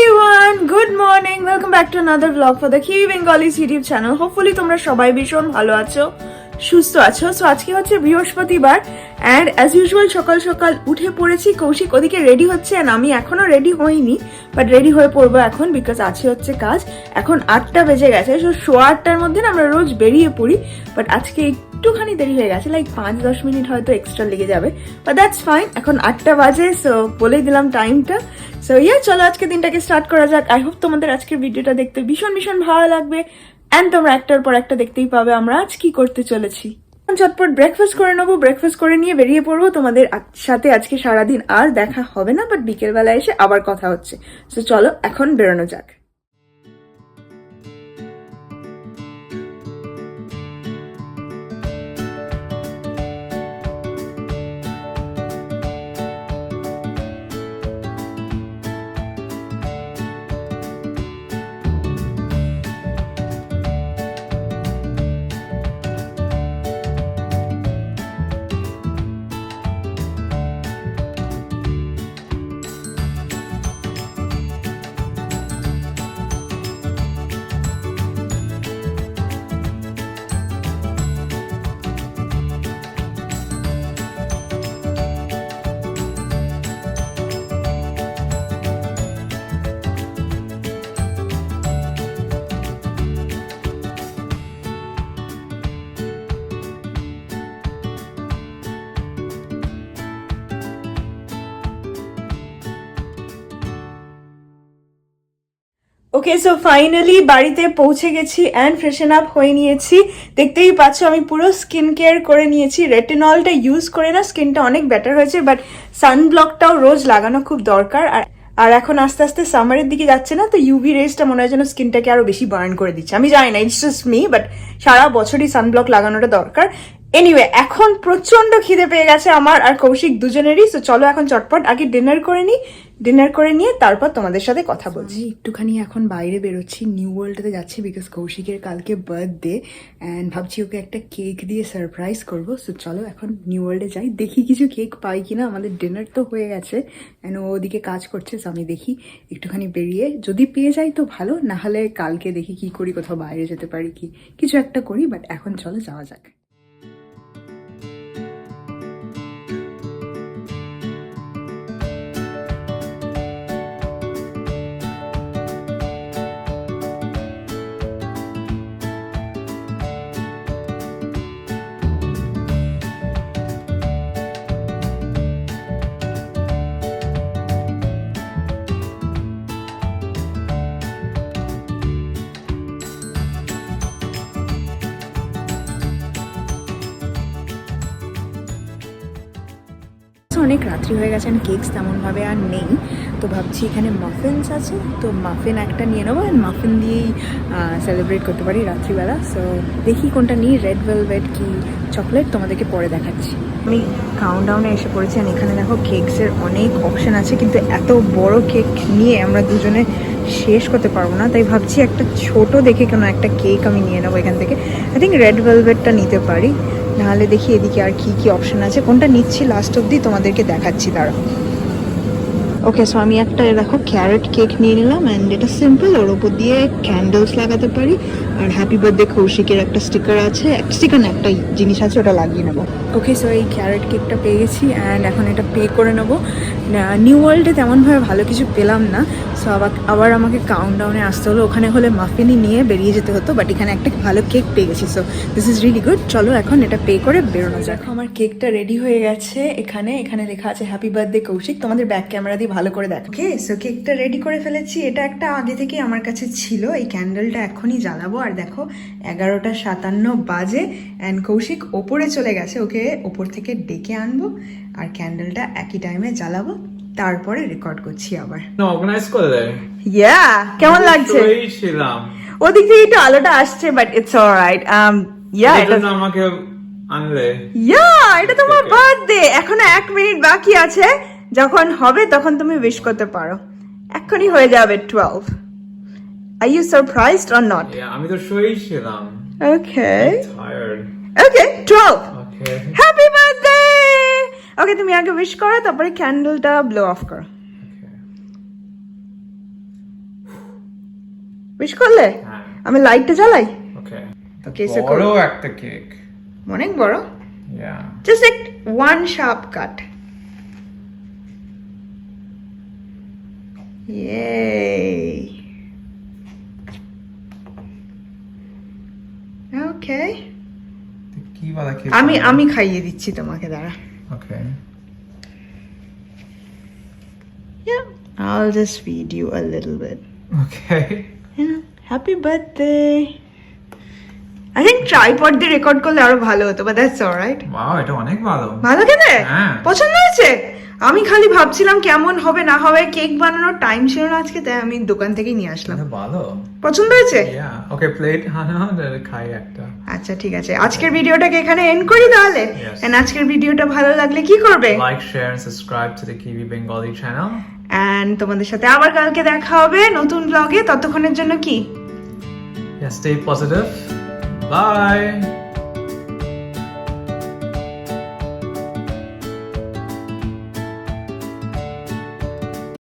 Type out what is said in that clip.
Everyone good morning welcome back to another blog for the Q Bengalis YouTube channel hopefully তোমরা সবাই ভীষণ ভালো আছো, সুস্থ আছো। সো আজকে হচ্ছে বৃহস্পতিবার অ্যান্ড অ্যাজ ইউজুয়াল সকাল সকাল উঠে পড়েছি। কৌশিক ওদিকে রেডি হচ্ছে অ্যান্ড আমি এখনও রেডি হইনি বাট রেডি হয়ে পড়ব এখন বিকজ আছে হচ্ছে কাজ। এখন আটটা বেজে গেছে সো সোয়া আটটার মধ্যে না আমরা রোজ বেরিয়ে পড়ি বাট আজকে একটুখানি দেরি হয়ে গেছে লাইক পাঁচ দশ মিনিট হয়তো এক্সট্রা লেগে যাবে বা দ্যাটস ফাইন এখন আটটা বাজে সো বলেই দিলাম টাইমটা সো ইয়ে চলো আজকে দিনটাকে স্টার্ট করা যাক। আই হোপ তোমাদের আজকের ভিডিওটা দেখতে ভীষণ ভীষণ ভালো লাগবে অ্যান্ড তোমরা একটার পর একটা দেখতেই পাবে আমরা আজ কি করতে চলেছি। চটপট ব্রেকফাস্ট করে নেব ব্রেকফাস্ট করে নিয়ে বেরিয়ে পড়ব। তোমাদের সাথে আজকে সারাদিন আর দেখা হবে না বাট বিকেলবেলা এসে আবার কথা হচ্ছে। সো চলো এখন বেরোনো যাক। ওকে সো ফাইনালি বাড়িতে পৌঁছে গেছি অ্যান্ড ফ্রেশন আপ হয়ে নিয়েছি। দেখতেই পাচ্ছ আমি পুরো স্কিন কেয়ার করে নিয়েছি। রেটিনলটা ইউজ করে না স্কিনটা অনেক বেটার হয়েছে বাট সানব্লকটাও রোজ লাগানো খুব দরকার। আর আর এখন আস্তে আস্তে সামারের দিকে যাচ্ছে না, তো ইউভি রেসটা মনে হয় যেন স্কিনটাকে আরও বেশি বার্ন করে দিচ্ছে। আমি জানি না ইটস জাস্ট মি বাট সারা বছরই সানব্লক লাগানোটা দরকার। এনিওয়ে এখন প্রচণ্ড খিদে পেয়ে গেছে আমার আর কৌশিক দুজনেরই তো চলো এখন চটপট আগে ডিনার করে নিই। ডিনার করে নিয়ে তারপর তোমাদের সাথে কথা বলছি। একটুখানি এখন বাইরে বেরোচ্ছি নিউ ওয়ার্ল্ডে যাচ্ছি বিকজ কৌশিকের কালকে বার্থডে অ্যান্ড ভাবছি ওকে একটা কেক দিয়ে সারপ্রাইজ করব। সো চলো এখন নিউ ওয়ার্ল্ডে যাই দেখি কিছু কেক পাই কিনা। আমাদের ডিনার তো হয়ে গেছে অ্যান্ড ও ওদিকে কাজ করছে so আমি দেখি একটুখানি বেরিয়ে। যদি পেয়ে যাই তো ভালো না হলে কালকে দেখি কি করি কোথাও বাইরে যেতে পারি কি। কিছু একটা করি বাট এখন চলো যাওয়া যাক। অনেক রাত্রি হয়ে গেছে অ্যান্ড কেকস তেমনভাবে আর নেই। তো ভাবছি এখানে মাফিনস আছে, তো মাফিন একটা নিয়ে নেব অ্যান্ড মাফিন দিয়েই সেলিব্রেট করতে পারি রাত্রিবেলা। সো দেখি কোনটা নিই রেড ভেলভেট কি চকলেট তোমাদেরকে পরে দেখাচ্ছি। আমি কাউন্টডাউনে এসে পড়েছি আর এখানে দেখো কেকসের অনেক অপশন আছে, কিন্তু এত বড় কেক নিয়ে আমরা দুজনে শেষ করতে পারব না। তাই ভাবছি একটা ছোট দেখে কোনো একটা কেক আমি নিয়ে নেব এখান থেকে। আই থিঙ্ক রেড ভেলভেটটা নিতে পারি। নাহলে দেখি এদিকে আর কি কি অপশন আছে। কোনটা নিচ্ছি লাস্ট অবধি তোমাদেরকে দেখাচ্ছি তারা ওকে সো আমি একটা দেখো ক্যারেট কেক নিয়ে নিলাম অ্যান্ড এটা সিম্পল ওর উপর দিয়ে ক্যান্ডেলস লাগাতে পারি। আর হ্যাপি বার্থডে কৌশিকের একটা স্টিকার আছে স্টিকার না, একটা জিনিস আছে, ওটা লাগিয়ে নেব। ওকে সো এই ক্যারেট কেকটা পেয়ে গেছি অ্যান্ড এখন এটা পে করে নেব। নিউ ওয়ার্ল্ডে তেমনভাবে ভালো কিছু পেলাম না সো আবার আবার আমাকে কাউন্টডাউনে আসতে হলো। ওখানে হলে মাফিনই নিয়ে বেরিয়ে যেতে হতো বাট এখানে একটা ভালো কেক পেয়ে গেছি so this is really good চলো এখন এটা পে করে বেরোনো যাক। আমার কেকটা রেডি হয়ে গেছে, এখানে এখানে লেখা আছে হ্যাপি বার্থডে কৌশিক। তোমাদের ব্যাক ক্যামেরা দিয়ে ভালো করে দেখো। ওকে সো কেকটা রেডি করে ফেলেছি। এটা একটা আগে থেকে আমার কাছে ছিল। এই ক্যান্ডেলটা এখনই জ্বালাবো। আর দেখো এগারোটা সাতান্ন বাজে অ্যান্ড কৌশিক ওপরে চলে গেছে। ওকে ওপর থেকে ডেকে আনব আর ক্যান্ডেলটা একই টাইমে জ্বালাবো। তারপরে রেকর্ড করছি আবার। অর্গানাইজ করলে ইয়া কেমন লাগছে? ওদিক থেকে একটু আলোটা আসছে but it's alright um yeah এটা আমাকে আনলে। ইয়া এটা তোমার বার্থডে এখনও এক মিনিট বাকি আছে। যখন হবে তখন তুমি উইশ করতে পারো। এক্ষুনি হয়ে যাবে twelve are you surprised or not আমি তো শুয়েই ছিলাম। Okay okay twelve happy birthday okay তুমি আগে উইশ করো তারপরে ক্যান্ডেলটা ব্লো অফ করো। উইশ করলে? হ্যাঁ। আমি লাইটটা জ্বালাই? ওকে Okay, so বড় একটা কেক অনেক বড়? জাস্ট এক one sharp cut Yay. Okay. কি বলা কেক আমি আমি খাইয়ে দিচ্ছি তোমাকে দাঁড়া ওকে Yeah, I'll just feed you a little bit. Okay Yeah, happy birthday. I think tripod দিয়ে রেকর্ড করলে আরও ভালো হতো বাট দ্যাটস অলরাইট ওয়াও এটা অনেক ভালো। ভালো খেতে হ্যাঁ। পছন্দ হয়েছে? আমি খালি ভাবছিলাম কেমন হবে না হবে কেক বানানোর টাইম ছিল না আজকে তাই আমি দোকান থেকেই নিয়ে আসলাম। ভালো। পছন্দ হয়েছে? ওকে প্লেট খাই একটা। আচ্ছা ঠিক আছে। আজকের ভিডিওটাকে এখানে এন্ড করি তাহলে। এন্ড আজকের ভিডিওটা ভালো লাগলে কি করবে? Like share and subscribe to the QB Bengali channel and তোমাদের সাথে আবার কালকে দেখা হবে নতুন ব্লগে ততক্ষণের জন্য কি? Stay positive. Bye.